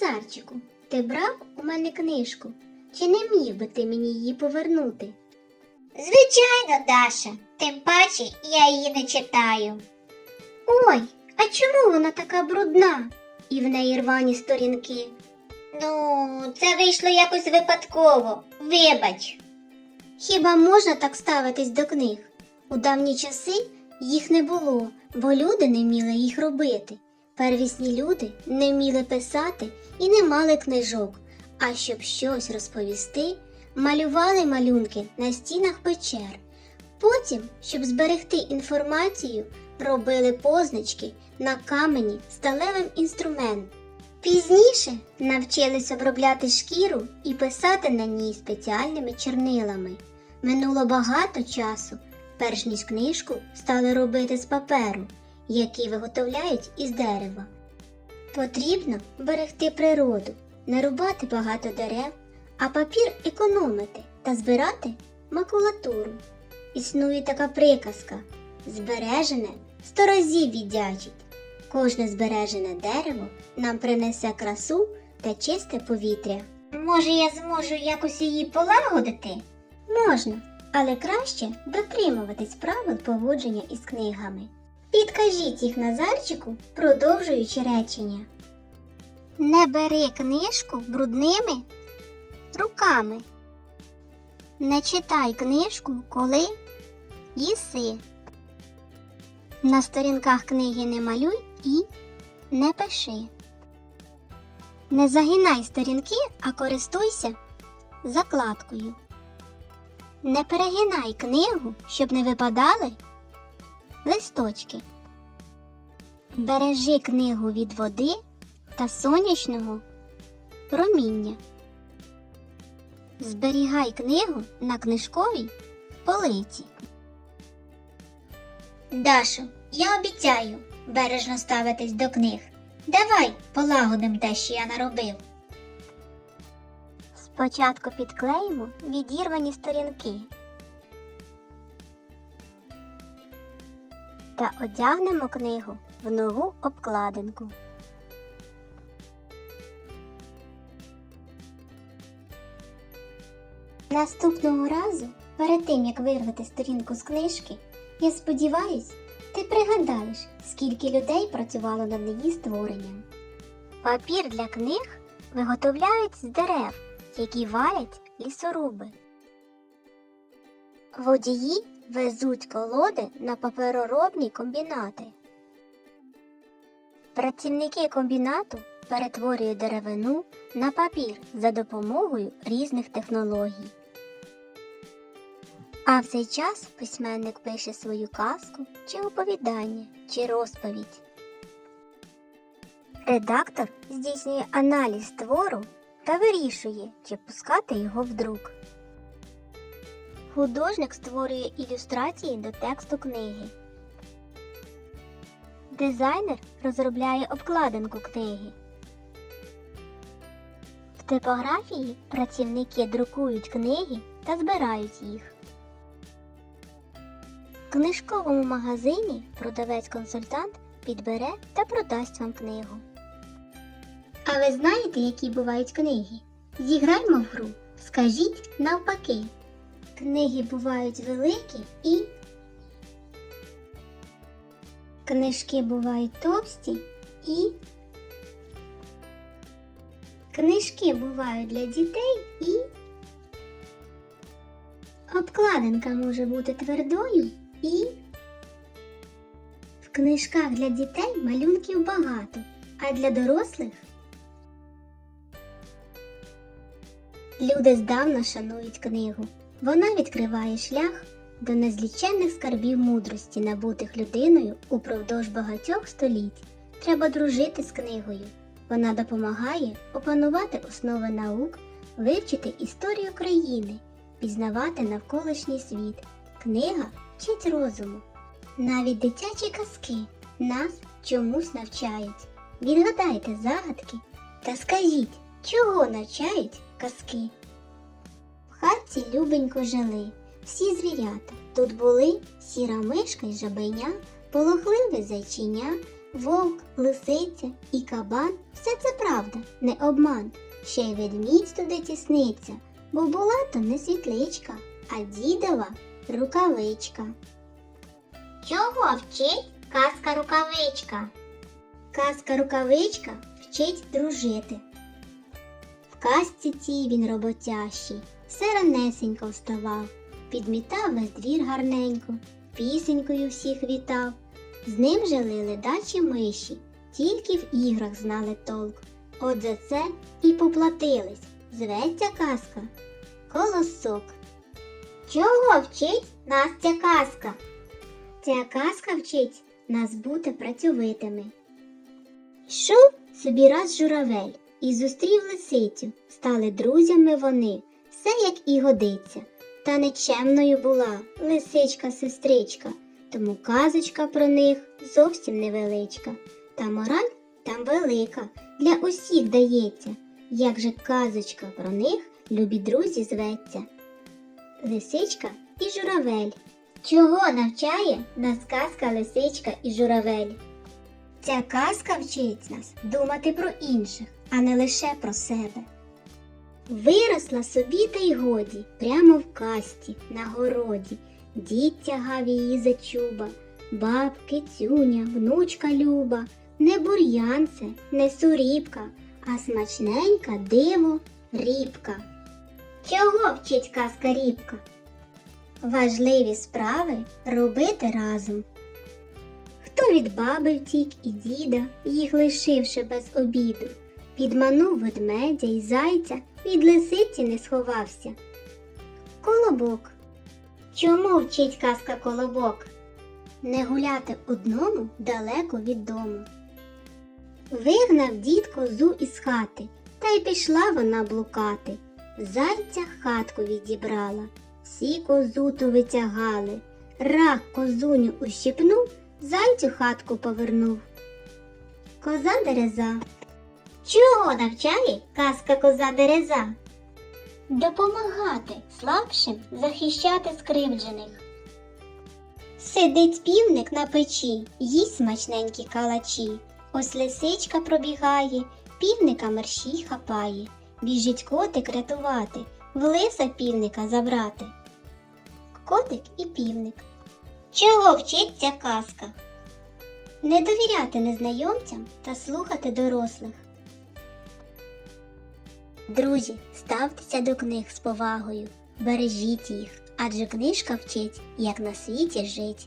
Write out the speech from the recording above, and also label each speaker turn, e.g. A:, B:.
A: Назарчику, ти брав у мене книжку? Чи не міг би ти мені її повернути?
B: Звичайно, Даша, тим паче я її не читаю.
A: Ой, а чому вона така брудна? І в неї рвані сторінки.
B: Ну, це вийшло якось випадково. Вибач.
A: Хіба можна так ставитись до книг? У давні часи їх не було, бо люди не вміли їх робити. Первісні люди не вміли писати і не мали книжок, а щоб щось розповісти, малювали малюнки на стінах печер. Потім, щоб зберегти інформацію, робили позначки на камені сталевим інструментом. Пізніше навчились обробляти шкіру і писати на ній спеціальними чорнилами. Минуло багато часу, перш ніж книжку стали робити з паперу, який виготовляють із дерева. Потрібно берегти природу, не рубати багато дерев, а папір економити та збирати макулатуру. Існує така приказка збережене сто разів віддячить. Кожне збережене дерево нам принесе красу та чисте повітря.
B: Може, я зможу якось її полагодити?
A: Можна, але краще дотримуватись правил поводження із книгами. Підкажіть їх Назарчику, продовжуючи речення. Не бери книжку брудними руками. Не читай книжку, коли їси. На сторінках книги не малюй і не пиши. Не загинай сторінки, а користуйся закладкою. Не перегинай книгу, щоб не випадали листочки. Бережи книгу від води та сонячного проміння. Зберігай книгу на книжковій полиці.
B: Дашо, я обіцяю бережно ставитись до книг. Давай полагодим те, що я наробив.
A: Спочатку підклеїмо відірвані сторінки та одягнемо книгу в нову обкладинку. Наступного разу, перед тим як вирвати сторінку з книжки, я сподіваюсь, ти пригадаєш, скільки людей працювало над її створенням. Папір для книг виготовляють з дерев, які валять лісоруби. Водії везуть колоди на папероробні комбінати. Працівники комбінату перетворюють деревину на папір за допомогою різних технологій. А в цей час письменник пише свою казку чи оповідання, чи розповідь. Редактор здійснює аналіз твору та вирішує, чи пускати його в друк. Художник створює ілюстрації до тексту книги. Дизайнер розробляє обкладинку книги. В типографії працівники друкують книги та збирають їх. В книжковому магазині продавець-консультант підбере та продасть вам книгу. А ви знаєте, які бувають книги? Зіграймо в гру. Скажіть навпаки. Книги бувають великі і. Книжки бувають товсті і. Книжки бувають для дітей і. Обкладинка може бути твердою і. В книжках для дітей малюнків багато, а для дорослих Люди здавна шанують книгу. Вона відкриває шлях до незліченних скарбів мудрості, набутих людиною упродовж багатьох століть. Треба дружити з книгою. Вона допомагає опанувати основи наук, вивчити історію країни, пізнавати навколишній світ. Книга вчить розуму. Навіть дитячі казки нас чомусь навчають. Відгадайте загадки та скажіть, чого навчають казки. Хатці любенько жили всі звірята. Тут були сіра мишка й жабеня, полохливе зайчиня, Вовк, лисиця і кабан все це правда, не обман. Ще й ведмідь туди тісниться, бо була то не світличка, а дідова рукавичка.
B: Чого вчить казка рукавичка?
A: Казка рукавичка вчить дружити. В казці цій він роботящий, все ранесенько вставав, підмітав весь двір гарненько, пісенькою всіх вітав. З ним жили ледачі миші, тільки в іграх знали толк. От за це і поплатились. Зветься казка Колосок.
B: Чого вчить нас ця казка?
A: Ця казка вчить нас бути працьовитими. Йшов собі раз журавель і зустрів лисицю. Стали друзями вони, все як і годиться. Та нечемною була лисичка-сестричка, тому казочка про них зовсім невеличка. Та мораль там велика, для усіх дається. Як же казочка про них любі друзі зветься. Лисичка і журавель.
B: Чого навчає нас казка лисичка і журавель?
A: Ця казка вчить нас думати про інших, а не лише про себе. Виросла собі та й годі, прямо в касті, на городі. Дід тягав її за чуба, бабки, цюня, внучка люба, не бур'янце, не суріпка, а смачненька диво рібка.
B: Чого вчить казка рібка?
A: Важливі справи робити разом. Хто від баби втік і діда, їх лишивши без обіду, підманув ведмедя і зайця, від лисиці не сховався. Колобок.
B: Чому вчить казка колобок?
A: Не гуляти одному далеко від дому. Вигнав дід козу із хати, та й пішла вона блукати. Зайця хатку відібрала, всі козу ту витягали. Рак козуню ущипнув, зайцю хатку повернув. Коза дереза.
B: Чого навчає казка коза дереза? Допомагати слабшим захищати скривджених.
A: Сидить півник на печі, їсть смачненькі калачі. Ось лисичка пробігає, півника мерщій хапає. Біжить котик рятувати, в лиса півника забрати. Котик і півник.
B: Чого вчить ця казка?
A: Не довіряти незнайомцям та слухати дорослих. Друзі, ставтеся до книг з повагою, бережіть їх, адже книжка вчить, як на світі жить.